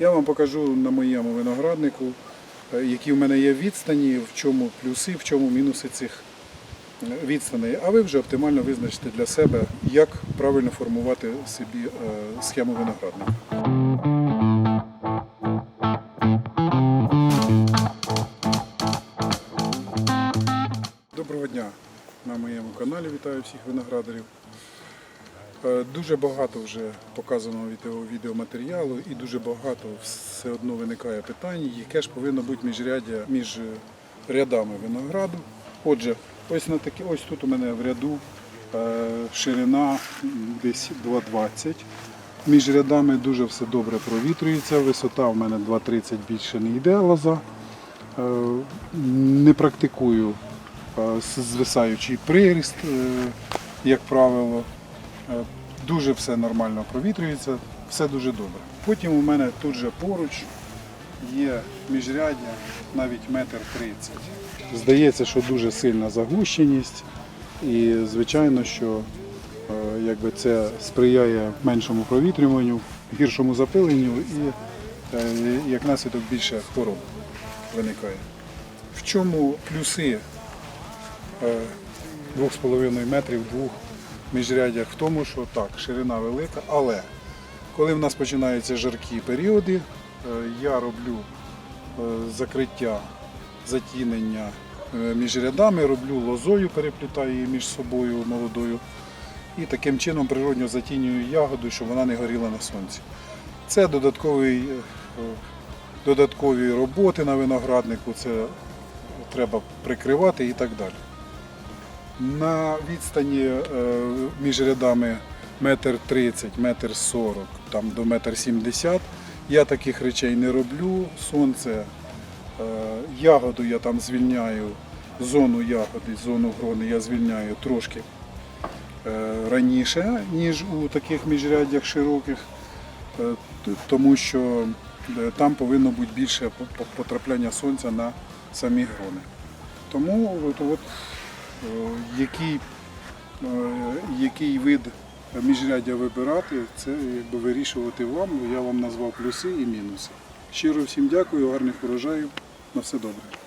Я вам покажу на моєму винограднику, е, які в мене є відстані, в чому плюси, в чому мінуси цих е, відстаней. А ви вже оптимально визначите для себе, як правильно формувати собі е, схему виноградника. Доброго дня на моєму каналі. Вітаю всіх виноградарів. Е, Дуже багато вже показано відео, відеоматеріалу і дуже багато все одно виникає питань, яке ж повинно бути міжряддя між рядами винограду. Отже, ось на такі, ось тут у мене в ряду е, ширина десь 2,20. Між рядами дуже все добре провітрюється. Висота в мене 2,30 більше не йде лоза. Е, Не практикую е, звисаючий приріст, е, як правило. Е, Дуже все нормально провітрюється, все дуже добре. Потім у мене тут же поруч є міжряддя навіть метр тридцять. Здається, що дуже сильна загущеність, і звичайно, що е, якби це сприяє меншому провітрюванню, гіршому запиленню і е, як наслідок більше хвороб виникає. В чому плюси е, 2,5 метрів двох міжряддях? В тому, що так, ширина велика, але коли в нас починаються жаркі періоди, е, я роблю е, закриття, затінення е, між рядами, роблю лозою, переплітаю її між собою молодою. І таким чином природньо затінюю ягоду, щоб вона не горіла на сонці. Це додатковий, додаткові роботи на винограднику, це треба прикривати і так далі. На відстані е, між рядами метр тридцять, метр сорок, там до метр сімдесят. Я таких речей не роблю. Сонце, е, ягоду я там звільняю, зону ягоди, зону грони я звільняю трошки е, раніше, ніж у таких міжряддях широких, тому що там повинно бути більше по- по- потрапляння сонця на самі грони. Тому от, от, який, е, який вид міжряддя вибирати, це якби вирішувати вам. Я вам назвав плюси і мінуси. Щиро всім дякую, гарних урожаїв. На все добре.